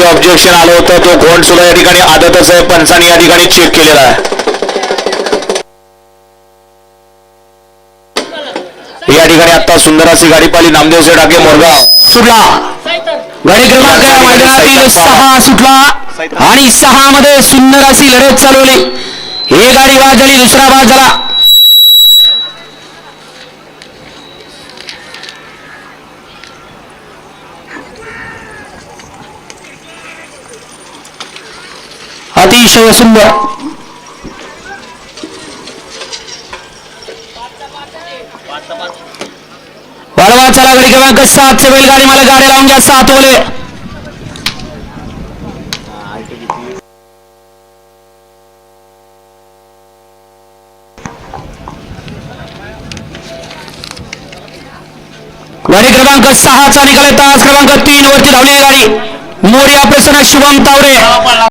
जे ऑब्जेक्शन आलं होतं तो कोण सुद्धा या ठिकाणी आदतच आहे. पंचाने या ठिकाणी चेक केलेला आहे. या ठिकाणी आता सुंदर अशी गाडी पाहिली. नामदेव से डाके मोरगाव. सुटला. गाडी क्रमांक या मैदानातील सहा सुटला. आणि सहा मध्ये सुंदर अशी लढत चालवली. हे गाडी बाद झाली दुसरा बाद झाला अतिशय सुंदर. वाढवा चला गाडी क्रमांक सात चे बैलगाडी मला गाडी लावून घ्या सात ओले. गाडी क्रमांक सहाचा निकाल तास क्रमांक तीन वरती धावलेली गाडी. मोर्या प्रसन्न शुभम तावरे.